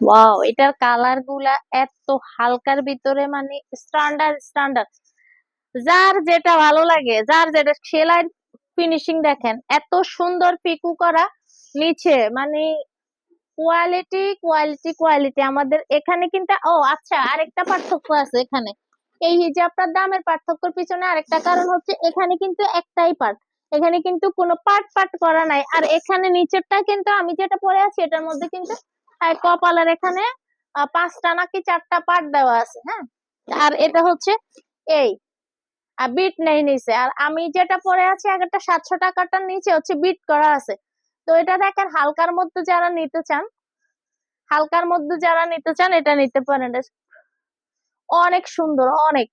Wow এটার কালারগুলা এত হালকার ভিতরে মানে স্ট্যান্ডার্ড স্ট্যান্ডার্ড যার যেটা ভালো লাগে, যার যেটা সেলাই ফিনিশিং দেখেন, এত সুন্দর পিকু করা নিচে মানে কোয়ালিটি কোয়ালিটি কোয়ালিটি আমাদের এখানে কিন্তু, ও আচ্ছা আরেকটা পার্থক্য আছে এখানে। এই হিজাবটার দামের পার্থক্যের পিছনে আরেকটা কারণ হচ্ছে, এখানে কিন্তু একটাই পার্ট এখানে কিন্তু কোনো পার্ট পার্ট করা নাই। আর এখানে নিচেরটা কিন্তু আমি যেটা পরে আছি, এটার মধ্যে কিন্তু কপালের এখানে পাঁচটা নাকি চারটা পাট দেওয়া আছে হ্যাঁ? আর এটা হচ্ছে এই আর বিট নেই নিচে। আর আমি যেটা পরে আছি, আগেরটা সাতশো টাকাটার নিচে হচ্ছে বিট করা আছে। তো এটা দেখেন, হালকার মধ্যে যারা নিতে চান, হালকার মধ্যে যারা নিতে চান, এটা নিতে পারেন। অনেক সুন্দর, অনেক।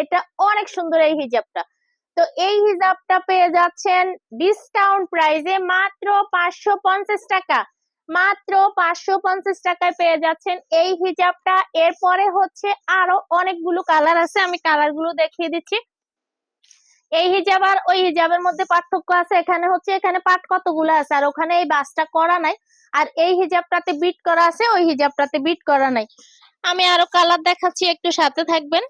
এটা অনেক সুন্দর এই হিজাবটা। তো এই হিজাবটা পেয়ে যাচ্ছেন ডিসকাউন্ট প্রাইসে মাত্র পাঁচশো পঞ্চাশ টাকা। মাত্র পাঁচশো পঞ্চাশ টাকায় পেয়ে যাচ্ছেন এই হিজাবটা। এরপরে হচ্ছে আরও অনেকগুলো কালার আছে, আমি কালারগুলো দেখিয়ে দিচ্ছি। এই হিজাব আর ওই হিজাবের মধ্যে পার্থক্য আছে, এখানে হচ্ছে এখানে পাট কতগুলো আছে, আর ওখানে এই বাসটা করা নাই। আর এই হিজাবটাতে বিট করা আছে, ওই হিজাবটাতে বিট করা নাই। আমি আরও কালার দেখাচ্ছি, একটু সাথে থাকবেন।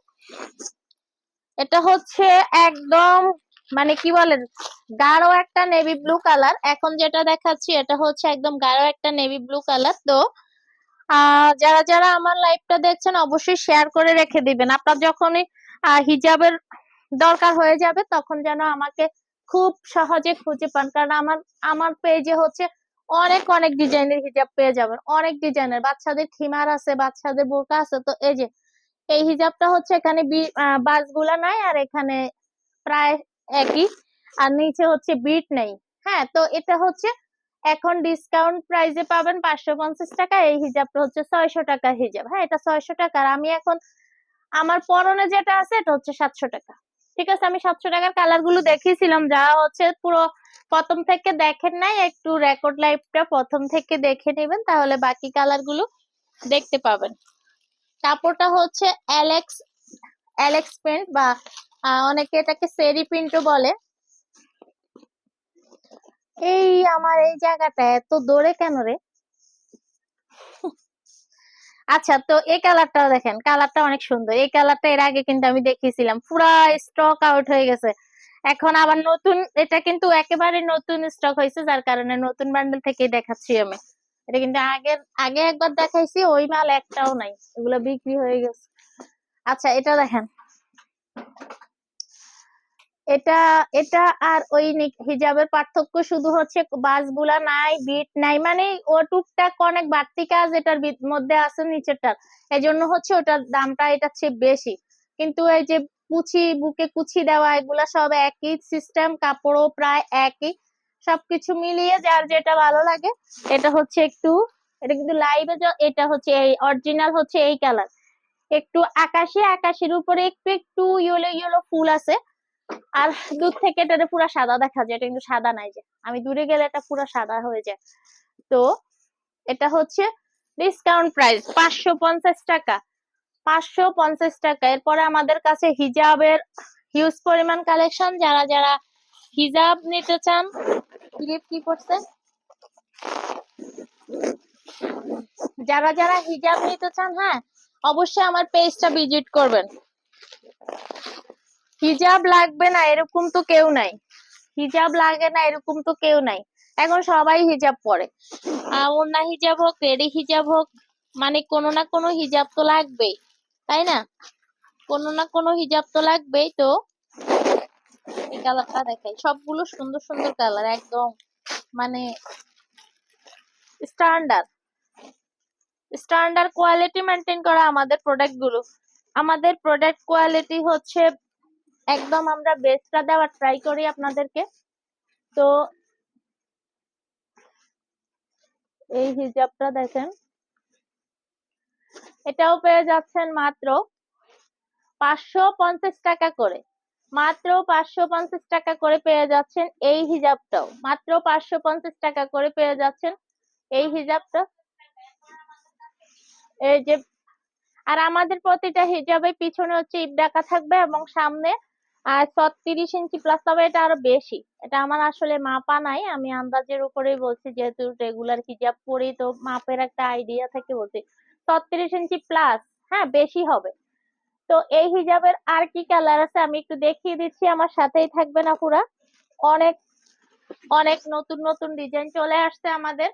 এটা হচ্ছে একদম মানে কি বলেন, গাঢ় একটা নেভি ব্লু কালার এখন যেটা দেখাচ্ছি এটা হচ্ছে একদম গাঢ় একটা নেভি ব্লু কালার তো যারা যারা আমার লাইভটা দেখছেন অবশ্যই শেয়ার করে রেখে দিবেন। আপনার যখনই হিজাবের দরকার হয়ে যাবে, তখন যেন আমাকে খুব সহজে খুঁজে পান। কারণ আমার আমার পেজে হচ্ছে অনেক অনেক ডিজাইনের হিজাব পেয়ে যাবেন। অনেক ডিজাইনের বাচ্চাদের খিমার আছে, বাচ্চাদের বোরকা আছে, তো এই যে, এই হিজাবটা হচ্ছে এখানে বাসগুলা নাই, আর এখানে প্রায় একই। আর নিচে হচ্ছে বিট নেই। হ্যাঁ তো এটা হচ্ছে এখন ডিসকাউন্ট প্রাইসে পাবেন পাঁচশো পঞ্চাশ টাকা, এই হিজাবটা হচ্ছে ছয়শো টাকা হিজাব। হ্যাঁ এটা ছয়শো টাকা। আর আমি এখন আমার পরনে যেটা আছে, এটা হচ্ছে সাতশো টাকা। ঠিক আছে, আমি সাতশো টাকার কালারগুলো দেখিয়েছিলাম। যা হচ্ছে পুরো প্রথম থেকে দেখেন নাই, একটু রেকর্ড লাইফটা প্রথম থেকে দেখে নেবেন, তাহলে বাকি কালারগুলো দেখতে পাবেন। কাপড়টা হচ্ছে অ্যালেক্স অ্যালেক্স প্রিন্ট বা অনেকে এটাকে সেরি প্রিন্টও বলে। এই আমার এই জায়গাটা এত দৌড়ে কেন রে? আচ্ছা তো এই কালারটাও দেখেন, কালারটা অনেক সুন্দর। এই কালারটা এর আগে কিন্তু আমি দেখিয়েছিলাম, পুরা স্টক আউট হয়ে গেছে। এখন আবার নতুন, এটা কিন্তু একেবারে নতুন স্টক হয়েছে, যার কারণে নতুন বান্ডেল থেকে দেখাচ্ছি আমি। এটা কিন্তু আগে আগে একবার দেখাইছি, ওই মাল একটাও নাই, এগুলো বিক্রি হয়ে গেছে। আচ্ছা এটা দেখেন। এটা এটা আর ওই হিজাবের পার্থক্য শুধু হচ্ছে বাসগুলা নাই, বিট নাই মানে ও টুকটাক অনেক বাড়তি কাজ এটার মধ্যে আছে নিচেরটার। এই জন্য হচ্ছে ওটার দামটা এটার চেয়ে বেশি। কিন্তু এই যে কুচি, বুকে কুচি দেওয়া, এগুলা সব একই সিস্টেম কাপড়ও প্রায় একই। সবকিছু মিলিয়ে যার যেটা ভালো লাগে, এটা হচ্ছে একটু, এটা কিন্তু লাইভে এটা হচ্ছে এই অরিজিনাল হচ্ছে এই কালার একটু আকাশি, আকাশের উপরে একটু একটু ইয়েলো ইয়েলো ফুল আছে। আর দূর থেকে এটা পুরো সাদা দেখা যায়, এটা কিন্তু সাদা নাই যে। আমি দূরে গেলে এটা পুরো সাদা হয়ে যায়। তো এটা হচ্ছে ডিসকাউন্ট প্রাইস পাঁচশো পঞ্চাশ টাকা। পাঁচশো পঞ্চাশ টাকা। এরপরে আমাদের কাছে হিজাবের হিউজ পরিমাণ কালেকশন যারা যারা হিজাব নিতে চান কি করছে? যারা যারা হিজাব নিতে চান হ্যাঁ অবশ্যই আমার পেজটা ভিজিট করবেন। হিজাব লাগবে না, এরকম তো কেউ নাই। হিজাব লাগে না, এরকম তো কেউ নাই। এখন সবাই হিজাব পরে। ওন্না হিজাব হোক রেডি হিজাব হোক মানে কোনো না কোনো হিজাব তো লাগবেই, তাই না? কোনো না কোনো হিজাব তো লাগবেই তো। এই কালারটা দেখাই। সবগুলো সুন্দর সুন্দর কালার একদম মানে স্ট্যান্ডার্ড স্ট্যান্ডার্ড কোয়ালিটি মেনটেন করা আমাদের প্রোডাক্টগুলো। আমাদের প্রোডাক্ট কোয়ালিটি হচ্ছে একদম আমরা বেস্টটা দেওয়ার ট্রাই করি আপনাদেরকে। তো এই হিজাবটা দেখেন। এটাও পেয়ে যাচ্ছেন মাত্র পাঁচশো পঞ্চাশ টাকা করে। মাত্র পাঁচশো পঞ্চাশ টাকা করে পেয়ে যাচ্ছেন এই হিজাবটাও। মাত্র পাঁচশো পঞ্চাশ টাকা করে পেয়ে যাচ্ছেন এই হিজাবটা। যে, আর আমাদের প্রতিটা হিজাবের পিছনে হচ্ছে ইবডাকা থাকবে এবং সামনে, আর ছত্রিশ ইঞ্চি প্লাস তবে এটা আরও বেশি। এটা আমার আসলে মাপা নাই, আমি আন্দাজের উপরেই বলছি, যেহেতু রেগুলার হিজাব পরি, তো মাপের একটা আইডিয়া থেকে বলছি। ছত্রিশ ইঞ্চি প্লাস হ্যাঁ বেশি হবে। তো এই হিজাবের আর কি কালার আছে আমি একটু দেখিয়ে দিচ্ছি, আমার সাথেই থাকবে না আপুরা অনেক অনেক নতুন নতুন ডিজাইন চলে আসছে আমাদের।